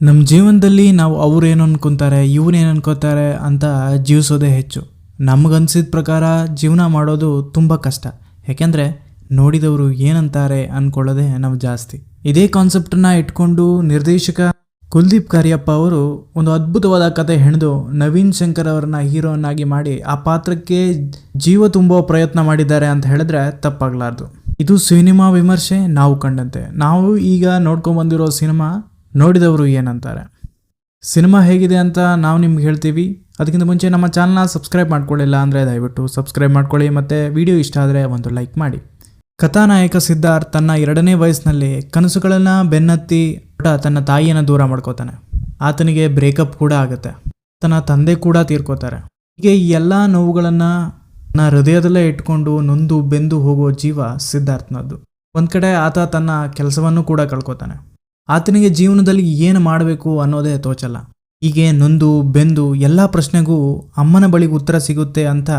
ನಮ್ಮ ಜೀವನದಲ್ಲಿ ನಾವು ಅವ್ರು ಏನು ಅಂದ್ಕೊಂತಾರೆ ಇವ್ರು ಏನು ಅನ್ಕೋತಾರೆ ಅಂತ ಜೀವಿಸೋದೇ ಹೆಚ್ಚು. ನಮಗನ್ಸಿದ ಪ್ರಕಾರ ಜೀವನ ಮಾಡೋದು ತುಂಬ ಕಷ್ಟ. ಯಾಕೆಂದರೆ ನೋಡಿದವರು ಏನಂತಾರೆ ಅಂದ್ಕೊಳ್ಳೋದೇ ನಾವು ಜಾಸ್ತಿ. ಇದೇ ಕಾನ್ಸೆಪ್ಟನ್ನ ಇಟ್ಕೊಂಡು ನಿರ್ದೇಶಕ ಕುಲ್ದೀಪ್ ಕಾರ್ಯಪ್ಪ ಅವರು ಒಂದು ಅದ್ಭುತವಾದ ಕತೆ ಹೆಣೆದು ನವೀನ್ ಶಂಕರ್ ಅವರನ್ನ ಹೀರೋನಾಗಿ ಮಾಡಿ ಆ ಪಾತ್ರಕ್ಕೆ ಜೀವ ತುಂಬೋ ಪ್ರಯತ್ನ ಮಾಡಿದ್ದಾರೆ ಅಂತ ಹೇಳಿದ್ರೆ ತಪ್ಪಾಗಲಾರ್ದು. ಇದು ಸಿನಿಮಾ ವಿಮರ್ಶೆ ನಾವು ಕಂಡಂತೆ. ನಾವು ಈಗ ನೋಡ್ಕೊಂಬಂದಿರೋ ಸಿನಿಮಾ ನೋಡಿದವರು ಏನಂತಾರೆ? ಸಿನಿಮಾ ಹೇಗಿದೆ ಅಂತ ನಾವು ನಿಮ್ಗೆ ಹೇಳ್ತೀವಿ. ಅದಕ್ಕಿಂತ ಮುಂಚೆ ನಮ್ಮ ಚಾನಲ್ನ ಸಬ್ಸ್ಕ್ರೈಬ್ ಮಾಡ್ಕೊಳ್ಳಿಲ್ಲ ಅಂದರೆ ದಯವಿಟ್ಟು ಸಬ್ಸ್ಕ್ರೈಬ್ ಮಾಡ್ಕೊಳ್ಳಿ ಮತ್ತು ವಿಡಿಯೋ ಇಷ್ಟ ಆದರೆ ಒಂದು ಲೈಕ್ ಮಾಡಿ. ಕಥಾನಾಯಕ ಸಿದ್ಧಾರ್ಥ್ ತನ್ನ ಎರಡನೇ ವಯಸ್ಸಿನಲ್ಲಿ ಕನಸುಗಳನ್ನು ಬೆನ್ನತ್ತಿ ತನ್ನ ತಾಯಿಯನ್ನು ದೂರ ಮಾಡ್ಕೋತಾನೆ. ಆತನಿಗೆ ಬ್ರೇಕಪ್ ಕೂಡ ಆಗುತ್ತೆ. ತನ್ನ ತಂದೆ ಕೂಡ ತೀರ್ಕೋತಾರೆ. ಹೀಗೆ ಈ ಎಲ್ಲ ನೋವುಗಳನ್ನು ತನ್ನ ಹೃದಯದಲ್ಲೇ ಇಟ್ಕೊಂಡು ನೊಂದು ಬೆಂದು ಹೋಗೋ ಜೀವ ಸಿದ್ಧಾರ್ಥನದ್ದು. ಒಂದು ಕಡೆ ಆತ ತನ್ನ ಕೆಲಸವನ್ನು ಕೂಡ ಕಳ್ಕೊತಾನೆ. ಆತನಿಗೆ ಜೀವನದಲ್ಲಿ ಏನು ಮಾಡಬೇಕು ಅನ್ನೋದೇ ತೋಚಲ್ಲ. ಹೀಗೆ ನೊಂದು, ಬೆಂದು ಎಲ್ಲ ಪ್ರಶ್ನೆಗೂ ಅಮ್ಮನ ಬಳಿಗೆ ಉತ್ತರ ಸಿಗುತ್ತೆ ಅಂತ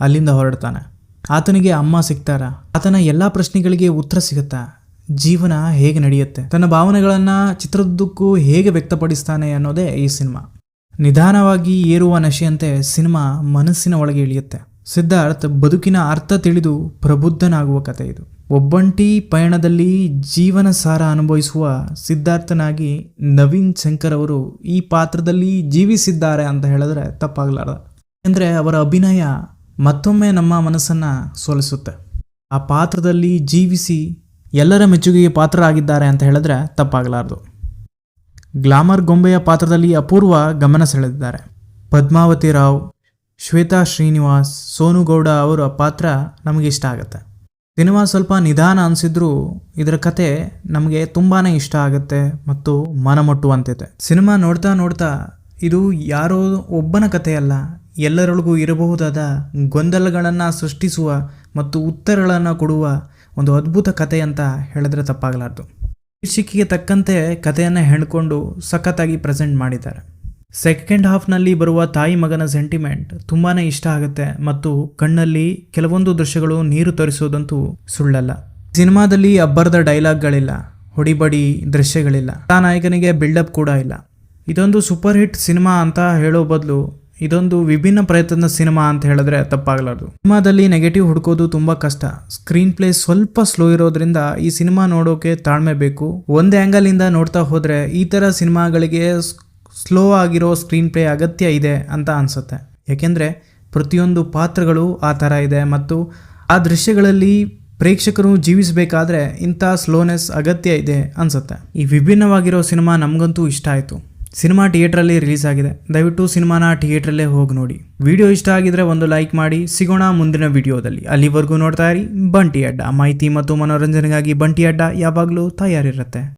ಅಲ್ಲಿಂದ ಹೊರಡ್ತಾನೆ. ಆತನಿಗೆ ಅಮ್ಮ ಸಿಗ್ತಾರ? ಆತನ ಎಲ್ಲ ಪ್ರಶ್ನೆಗಳಿಗೆ ಉತ್ತರ ಸಿಗುತ್ತಾ? ಜೀವನ ಹೇಗೆ ನಡೆಯುತ್ತೆ? ತನ್ನ ಭಾವನೆಗಳನ್ನು ಚಿತ್ರದುದ್ದಕ್ಕೂ ಹೇಗೆ ವ್ಯಕ್ತಪಡಿಸ್ತಾನೆ ಅನ್ನೋದೇ ಈ ಸಿನಿಮಾ. ನಿಧಾನವಾಗಿ ಏರುವ ನಶೆಯಂತೆ ಸಿನಿಮಾ ಮನಸ್ಸಿನ ಒಳಗೆ ಇಳಿಯುತ್ತೆ. ಸಿದ್ಧಾರ್ಥ್ ಬದುಕಿನ ಅರ್ಥ ತಿಳಿದು ಪ್ರಬುದ್ಧನಾಗುವ ಕಥೆ ಇದು. ಒಬ್ಬಂಟಿ ಪಯಣದಲ್ಲಿ ಜೀವನ ಸಾರ ಅನುಭವಿಸುವ ಸಿದ್ಧಾರ್ಥನಾಗಿ ನವೀನ್ ಶಂಕರ್ ಅವರು ಈ ಪಾತ್ರದಲ್ಲಿ ಜೀವಿಸಿದ್ದಾರೆ ಅಂತ ಹೇಳಿದ್ರೆ ತಪ್ಪಾಗಲಾರ್ದ. ಅಂದರೆ ಅವರ ಅಭಿನಯ ಮತ್ತೊಮ್ಮೆ ನಮ್ಮ ಮನಸ್ಸನ್ನು ಸೋಲಿಸುತ್ತೆ. ಆ ಪಾತ್ರದಲ್ಲಿ ಜೀವಿಸಿ ಎಲ್ಲರ ಮೆಚ್ಚುಗೆಗೆ ಪಾತ್ರ ಆಗಿದ್ದಾರೆ ಅಂತ ಹೇಳಿದ್ರೆ ತಪ್ಪಾಗಲಾರ್ದು. ಗ್ಲಾಮರ್ ಗೊಂಬೆಯ ಪಾತ್ರದಲ್ಲಿ ಅಪೂರ್ವ ಗಮನ ಸೆಳೆದಿದ್ದಾರೆ. ಪದ್ಮಾವತಿ ರಾವ್, ಶ್ವೇತಾ ಶ್ರೀನಿವಾಸ್ ಸೋನು ಗೌಡ ಅವರ ಪಾತ್ರ ನಮಗೆ ಇಷ್ಟ ಆಗುತ್ತೆ. ಸಿನಿಮಾ ಸ್ವಲ್ಪ ನಿಧಾನ ಅನಿಸಿದ್ರೂ ಇದರ ಕತೆ ನಮಗೆ ತುಂಬಾ ಇಷ್ಟ ಆಗುತ್ತೆ ಮತ್ತು ಮನಮುಟ್ಟುವಂತಿದೆ. ಸಿನಿಮಾ ನೋಡ್ತಾ ನೋಡ್ತಾ ಇದು ಯಾರೋ ಒಬ್ಬನ ಕಥೆಯಲ್ಲ, ಎಲ್ಲರೊಳಗೂ ಇರಬಹುದಾದ ಗೊಂದಲಗಳನ್ನು ಸೃಷ್ಟಿಸುವ ಮತ್ತು ಉತ್ತರಗಳನ್ನು ಕೊಡುವ ಒಂದು ಅದ್ಭುತ ಕತೆ ಅಂತ ಹೇಳಿದ್ರೆ ತಪ್ಪಾಗಲಾರ್ದು. ಶೀರ್ಷಿಕೆಗೆ ತಕ್ಕಂತೆ ಕಥೆಯನ್ನು ಹೆಣ್ಕೊಂಡು ಸಖತ್ತಾಗಿ ಪ್ರೆಸೆಂಟ್ ಮಾಡಿದ್ದಾರೆ. ಸೆಕೆಂಡ್ ಹಾಫ್ನಲ್ಲಿ ಬರುವ ತಾಯಿ ಮಗನ ಸೆಂಟಿಮೆಂಟ್ ತುಂಬಾ ಇಷ್ಟ ಆಗುತ್ತೆ ಮತ್ತು ಕಣ್ಣಲ್ಲಿ ಕೆಲವೊಂದು ದೃಶ್ಯಗಳು ನೀರು ತರಿಸೋದಂತೂ ಸುಳ್ಳಲ್ಲ. ಸಿನಿಮಾದಲ್ಲಿ ಅಬ್ಬರದ ಡೈಲಾಗ್ಗಳಿಲ್ಲ, ಹೊಡಿಬಡಿ ದೃಶ್ಯಗಳಿಲ್ಲ ಆ ನಾಯಕನಿಗೆ ಬಿಲ್ಡಪ್ ಕೂಡ ಇಲ್ಲ. ಇದೊಂದು ಸೂಪರ್ ಹಿಟ್ ಸಿನಿಮಾ ಅಂತ ಹೇಳೋ ಬದಲು ಇದೊಂದು ವಿಭಿನ್ನ ಪ್ರಯತ್ನದ ಸಿನಿಮಾ ಅಂತ ಹೇಳಿದ್ರೆ ತಪ್ಪಾಗಲಾರದು. ಸಿನಿಮಾದಲ್ಲಿ ನೆಗೆಟಿವ್ ಹುಡುಕೋದು ತುಂಬ ಕಷ್ಟ. ಸ್ಕ್ರೀನ್ ಪ್ಲೇ ಸ್ವಲ್ಪ ಸ್ಲೋ ಇರೋದ್ರಿಂದ ಈ ಸಿನಿಮಾ ನೋಡೋಕೆ ತಾಳ್ಮೆ ಬೇಕು. ಒಂದು ಆ್ಯಂಗಲಿಂದ ನೋಡ್ತಾ ಹೋದರೆ ಈ ತರ ಸಿನಿಮಾಗಳಿಗೆ ಸ್ಲೋ ಆಗಿರೋ ಸ್ಕ್ರೀನ್ ಪ್ಲೇ ಅಗತ್ಯ ಇದೆ ಅಂತ ಅನಿಸುತ್ತೆ. ಯಾಕೆಂದ್ರೆ ಪ್ರತಿಯೊಂದು ಪಾತ್ರಗಳು ಆ ಥರ ಇದೆ ಮತ್ತು ಆ ದೃಶ್ಯಗಳಲ್ಲಿ ಪ್ರೇಕ್ಷಕರು ಜೀವಿಸಬೇಕಾದ್ರೆ ಇಂಥ ಸ್ಲೋನೆಸ್ ಅಗತ್ಯ ಇದೆ ಅನಿಸುತ್ತೆ. ಈ ವಿಭಿನ್ನವಾಗಿರೋ ಸಿನಿಮಾ ನಮಗಂತೂ ಇಷ್ಟ ಆಯಿತು. ಸಿನಿಮಾ ಥಿಯೇಟ್ರಲ್ಲಿ ರಿಲೀಸ್ ಆಗಿದೆ. ದಯವಿಟ್ಟು ಸಿನಿಮಾನ ಥಿಯೇಟ್ರಲ್ಲೇ ಹೋಗಿ ನೋಡಿ. ವಿಡಿಯೋ ಇಷ್ಟ ಆಗಿದ್ರೆ ಒಂದು ಲೈಕ್ ಮಾಡಿ. ಸಿಗೋಣ ಮುಂದಿನ ವಿಡಿಯೋದಲ್ಲಿ. ಅಲ್ಲಿವರೆಗೂ ನೋಡ್ತಾ ಇರಿ ಬಂಟಿ ಅಡ್ಡ. ಮಾಹಿತಿ ಮತ್ತು ಮನೋರಂಜನೆಗಾಗಿ ಬಂಟಿ ಅಡ್ಡ ಯಾವಾಗಲೂ ತಯಾರಿರುತ್ತೆ.